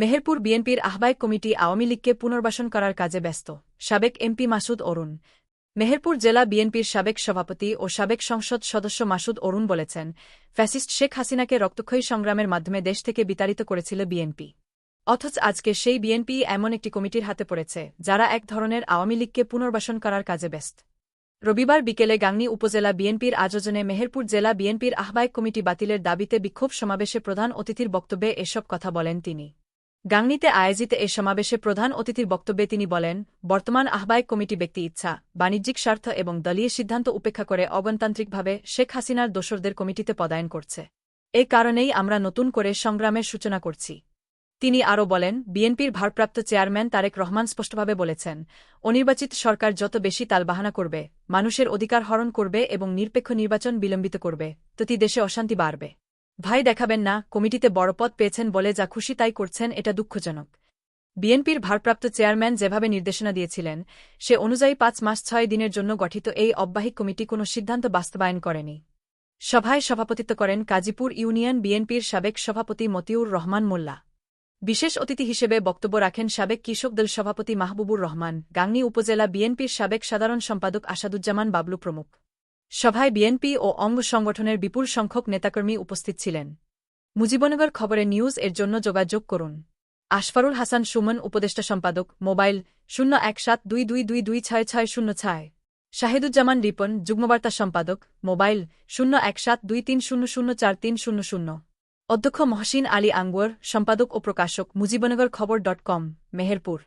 মেহেরপুর বিএনপির আহ্বায়ক কমিটি আওয়ামী লীগকে পুনর্বাসন করার কাজে ব্যস্ত। সাবেক এমপি মাসুদ অরুণ। মেহেরপুর জেলা বিএনপির সাবেক সভাপতি ও সাবেক সংসদ সদস্য মাসুদ অরুণ বলেছেন, ফ্যাসিস্ট শেখ হাসিনাকে রক্তক্ষয়ী সংগ্রামের মাধ্যমে দেশ থেকে বিতাড়িত করেছিল বিএনপি। অথচ আজকে সেই বিএনপি এমন একটি কমিটির হাতে পড়েছে, যারা এক ধরনের আওয়ামী লীগকে পুনর্বাসন করার কাজে ব্যস্ত। রবিবার বিকেলে গাংনী উপজেলা বিএনপির আয়োজনে মেহেরপুর জেলা বিএনপির আহ্বায়ক কমিটি বাতিলের দাবিতে বিক্ষোভ সমাবেশে প্রধান অতিথির বক্তব্যে এসব কথা বলেন তিনি। গাংনীতে আয়োজিত এ সমাবেশে প্রধান অতিথির বক্তব্যে তিনি বলেন, বর্তমান আহ্বায়ক কমিটি ব্যক্তি ইচ্ছা, বাণিজ্যিক স্বার্থ এবং দলীয় সিদ্ধান্ত উপেক্ষা করে অগণতান্ত্রিকভাবে শেখ হাসিনার দোসরদের কমিটিতে পদায়ন করছে। এ কারণেই আমরা নতুন করে সংগ্রামের সূচনা করছি। তিনি আরও বলেন, বিএনপির ভারপ্রাপ্ত চেয়ারম্যান তারেক রহমান স্পষ্টভাবে বলেছেন, অনির্বাচিত সরকার যত বেশি তালবাহানা করবে, মানুষের অধিকার হরণ করবে এবং নিরপেক্ষ নির্বাচন বিলম্বিত করবে ততি দেশে অশান্তি বাড়বে। ভাই দেখাবেন না, কমিটিতে বড় পদ পেয়েছেন বলে যা খুশি তাই করছেন, এটা দুঃখজনক। বিএনপির ভারপ্রাপ্ত চেয়ারম্যান যেভাবে নির্দেশনা দিয়েছিলেন, সে অনুযায়ী পাঁচ মাস ছয় দিনের জন্য গঠিত এই অব্যাহিক কমিটি কোনো সিদ্ধান্ত বাস্তবায়ন করেনি। সভায় সভাপতিত্ব করেন কাজীপুর ইউনিয়ন বিএনপির সাবেক সভাপতি মতিউর রহমান মোল্লা। বিশেষ অতিথি হিসেবে বক্তব্য রাখেন সাবেক কৃষক দল সভাপতি মাহবুবুর রহমান, গাংনী উপজেলা বিএনপির সাবেক সাধারণ সম্পাদক আসাদুজ্জামান বাবলু প্রমুখ। সভায় বিএনপি ও অঙ্গ সংগঠনের বিপুল সংখ্যক নেতাকর্মী উপস্থিত ছিলেন। মুজিবনগর খবরে নিউজ এর জন্য যোগাযোগ করুন। আশফারুল হাসান সুমন, উপদেষ্টা সম্পাদক, মোবাইল শূন্য এক সাত দুই দুই দুই দুই ছয় ছয় শূন্য ছয়। শাহিদুজ্জামান রিপন, যুগ্মবার্তা সম্পাদক, মোবাইল শূন্য এক সাত দুই তিন শূন্য শূন্য চার তিন শূন্য শূন্য। অধ্যক্ষ মহসিন আলী আঙ্গুয়ার, সম্পাদক ও প্রকাশক, মুজিবনগর খবর ডট কম, মেহেরপুর।